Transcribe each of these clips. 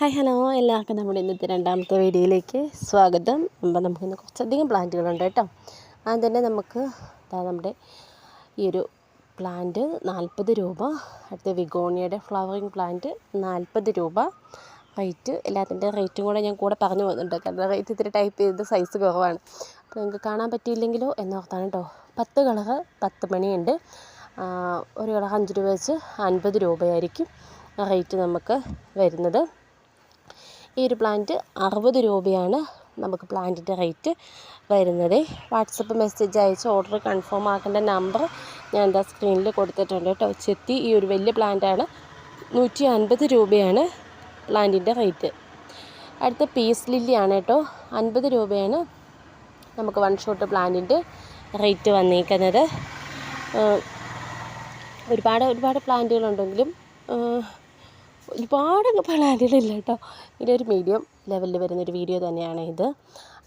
Hi hello എല്ലാവർക്കും നമ്മുടെ ഇന്നത്തെ രണ്ടാമത്തെ വീഡിയോയിലേക്ക് സ്വാഗതം. അപ്പം നമുക്കിന്ന് കുറച്ചധികം പ്ലാന്റുകളുണ്ട് കേട്ടോ. ആദ്യം തന്നെ നമുക്ക് നമ്മുടെ ഈ ഒരു പ്ലാന്റ് നാൽപ്പത് രൂപ അടുത്ത വിഗോണിയയുടെ ഫ്ലവറിങ് പ്ലാന്റ് നാൽപ്പത് രൂപ. റേറ്റ് എല്ലാത്തിന്റെ റേറ്റും കൂടെ ഞാൻ കൂടെ പറഞ്ഞു പോകുന്നുണ്ട് കാരണം റേറ്റ് ഇത്തിരി ടൈപ്പ് ചെയ്ത് സൈസ് കുറവാണ്. അപ്പോൾ നിങ്ങൾക്ക് കാണാൻ പറ്റിയില്ലെങ്കിലോ എന്നോർത്താണ് കേട്ടോ. പത്ത് കളറ് പത്ത് മണിയുണ്ട്. ഒരു കളർ അഞ്ച് രൂപ വെച്ച് അൻപത് രൂപയായിരിക്കും റേറ്റ് നമുക്ക് വരുന്നത്. ഈ ഒരു പ്ലാന്റ് അറുപത് രൂപയാണ് നമുക്ക് പ്ലാന്റിന്റെ റേറ്റ് വരുന്നത്. വാട്സപ്പ് മെസ്സേജ് അയച്ച് ഓർഡർ കൺഫേം ആക്കേണ്ട നമ്പർ ഞാൻ എന്താ സ്ക്രീനിൽ കൊടുത്തിട്ടുണ്ട് കേട്ടോ. ചെത്തി ഈ ഒരു വലിയ പ്ലാന്റാണ് നൂറ്റി അൻപത് രൂപയാണ് പ്ലാന്റിന്റെ റേറ്റ് അടുത്ത പീസ് ലില്ലിയാണ് കേട്ടോ. അൻപത് രൂപയാണ് നമുക്ക് വൺ ഷോട്ട് പ്ലാന്റിന്റെ റേറ്റ് വന്നിരിക്കുന്നത് ഒരുപാട് ഒരുപാട് പ്ലാന്റുകളുണ്ടെങ്കിലും ഒരുപാട് പ്ലാന്റുകളില്ല കേട്ടോ ഒരു മീഡിയം ലെവലിൽ വരുന്ന ഒരു വീഡിയോ തന്നെയാണ് ഇത്.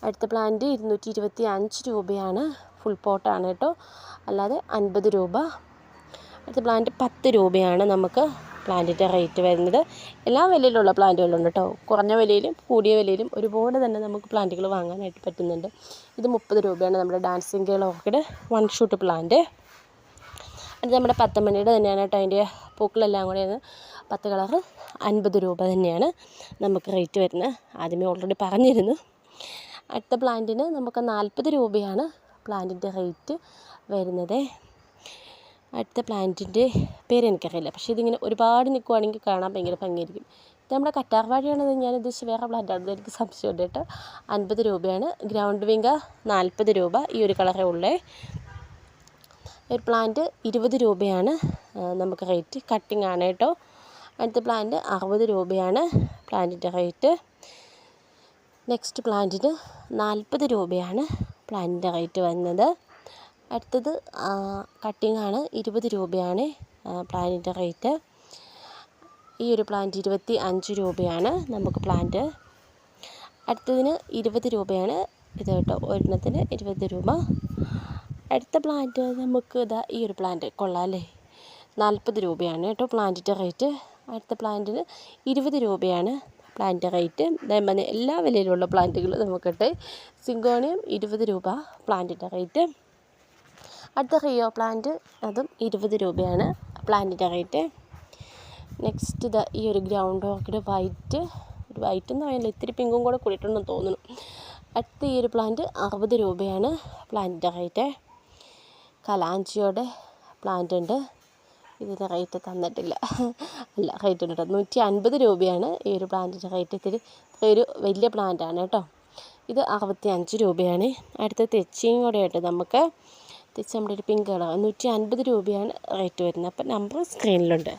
അടുത്ത പ്ലാന്റ് ഇരുന്നൂറ്റി ഇരുപത്തി അഞ്ച് രൂപയാണ് ഫുൾ പോട്ടാണ് കേട്ടോ. അല്ലാതെ അൻപത് രൂപ. അടുത്ത പ്ലാന്റ് പത്ത് രൂപയാണ് നമുക്ക് പ്ലാന്റിന്റെ റേറ്റ് വരുന്നത്. എല്ലാ വിലയിലുള്ള പ്ലാന്റുകളുണ്ട് കേട്ടോ. കുറഞ്ഞ വിലയിലും കൂടിയ വിലയിലും ഒരുപോലെ തന്നെ നമുക്ക് പ്ലാന്റുകൾ വാങ്ങാനായിട്ട് പറ്റുന്നുണ്ട്. ഇത് മുപ്പത് രൂപയാണ് നമ്മുടെ dancing girl orchid one shoot plant അത് നമ്മുടെ പത്തമണിയുടെ തന്നെയാണ് കേട്ടോ അതിന്റെ പൂക്കളെല്ലാം കൂടെ പത്ത് കളറ് അൻപത് രൂപ തന്നെയാണ് നമുക്ക് റേറ്റ് വരുന്നത്. ആദ്യമേ ഓൾറെഡി പറഞ്ഞിരുന്നു. അടുത്ത പ്ലാന്റിന് നമുക്ക് നാൽപ്പത് രൂപയാണ് പ്ലാന്റിന്റെ റേറ്റ് വരുന്നത്. അടുത്ത പ്ലാന്റിന്റെ പേര് എനിക്കറിയില്ല. പക്ഷേ ഇതിങ്ങനെ ഒരുപാട് നിൽക്കുവാണെങ്കിൽ കാണാൻ ഭയങ്കര ഭംഗിയായിരിക്കും. ഇത് നമ്മുടെ കറ്റാർവാഴയാണെന്ന് ഞാൻ ഉദ്ദേശിച്ച് വേറെ പ്ലാന്റാണെന്ന് എനിക്ക് സംശയമുണ്ട് കേട്ടോ. അൻപത് രൂപയാണ്. ഗ്രൗണ്ട് വിങ്ക നാൽപ്പത് രൂപ ഈ ഒരു കളറേ ഉള്ളേ. ഒരു പ്ലാന്റ് ഇരുപത് രൂപയാണ് നമുക്ക് റേറ്റ്. കട്ടിംഗ് ആണ് കേട്ടോ. അടുത്ത പ്ലാന്റ് അറുപത് രൂപയാണ്. പ്ലാന്റിന്റെ റേറ്റ് നെക്സ്റ്റ് പ്ലാന്റിന് നാൽപ്പത് രൂപയാണ് പ്ലാന്റിന്റെ റേറ്റ് വരുന്നത്. അടുത്തത് കട്ടിംഗ് ആണ് ഇരുപത് രൂപയാണ് പ്ലാന്റിന്റെ റേറ്റ് ഈ ഒരു പ്ലാന്റ് ഇരുപത്തി അഞ്ച് രൂപയാണ് നമുക്ക് പ്ലാന്റ് അടുത്തതിന് ഇരുപത് രൂപയാണ് ഇത് കേട്ടോ ഒരെണ്ണത്തിന് ഇരുപത് രൂപ. അടുത്ത പ്ലാന്റ് നമുക്ക് ഇതാ ഈ ഒരു പ്ലാന്റ് കൊള്ളാം അല്ലേ? നാൽപ്പത് രൂപയാണ് കേട്ടോ പ്ലാന്റിന്റെ റേറ്റ് അടുത്ത പ്ലാന്റിന് ഇരുപത് രൂപയാണ് പ്ലാന്റ് റേറ്റ്. ദയമ്പനെ എല്ലാ വിലയിലുള്ള പ്ലാന്റുകളും നമുക്കിട്ട് സിങ്കോണിയം ഇരുപത് രൂപ പ്ലാന്റിന്റെ റേറ്റ്. അടുത്ത റിയോ പ്ലാന്റ് അതും ഇരുപത് രൂപയാണ് പ്ലാന്റിന്റെ റേറ്റ്. നെക്സ്റ്റ് ഇത് ഈ ഒരു ഗ്രൗണ്ട് ഓർക്കിഡ് വൈറ്റ്. ഒരു വൈറ്റ് എന്ന് പറയുന്നത് ഇത്തിരി പിങ്കും കൂടെ കൂടിയിട്ടുണ്ടെന്ന് തോന്നുന്നു. അടുത്ത ഈ ഒരു പ്ലാന്റ് അറുപത് രൂപയാണ് പ്ലാന്റിന്റെ റേറ്റ്. കലാഞ്ചിയോടെ പ്ലാന്റ് ഉണ്ട്. ഇതിന്റെ റേറ്റ് തന്നിട്ടില്ല. അല്ല റേറ്റ് ഉണ്ട് നൂറ്റി അൻപത് രൂപയാണ് ഈ ഒരു പ്ലാന്റിന്റെ റേറ്റ്. ഇത്തിരി ഒരു വലിയ പ്ലാന്റാണ് കേട്ടോ. ഇത് അറുപത്തി അഞ്ച് രൂപയാണ്. അടുത്ത തെച്ചിയും കൂടെ ആയിട്ട് നമുക്ക് തെച്ചി നമ്മുടെ ഒരു പിങ്ക് കളർ. നൂറ്റി അൻപത് രൂപയാണ് റേറ്റ് വരുന്നത്. അപ്പം നമ്പർ സ്ക്രീനിലുണ്ട്.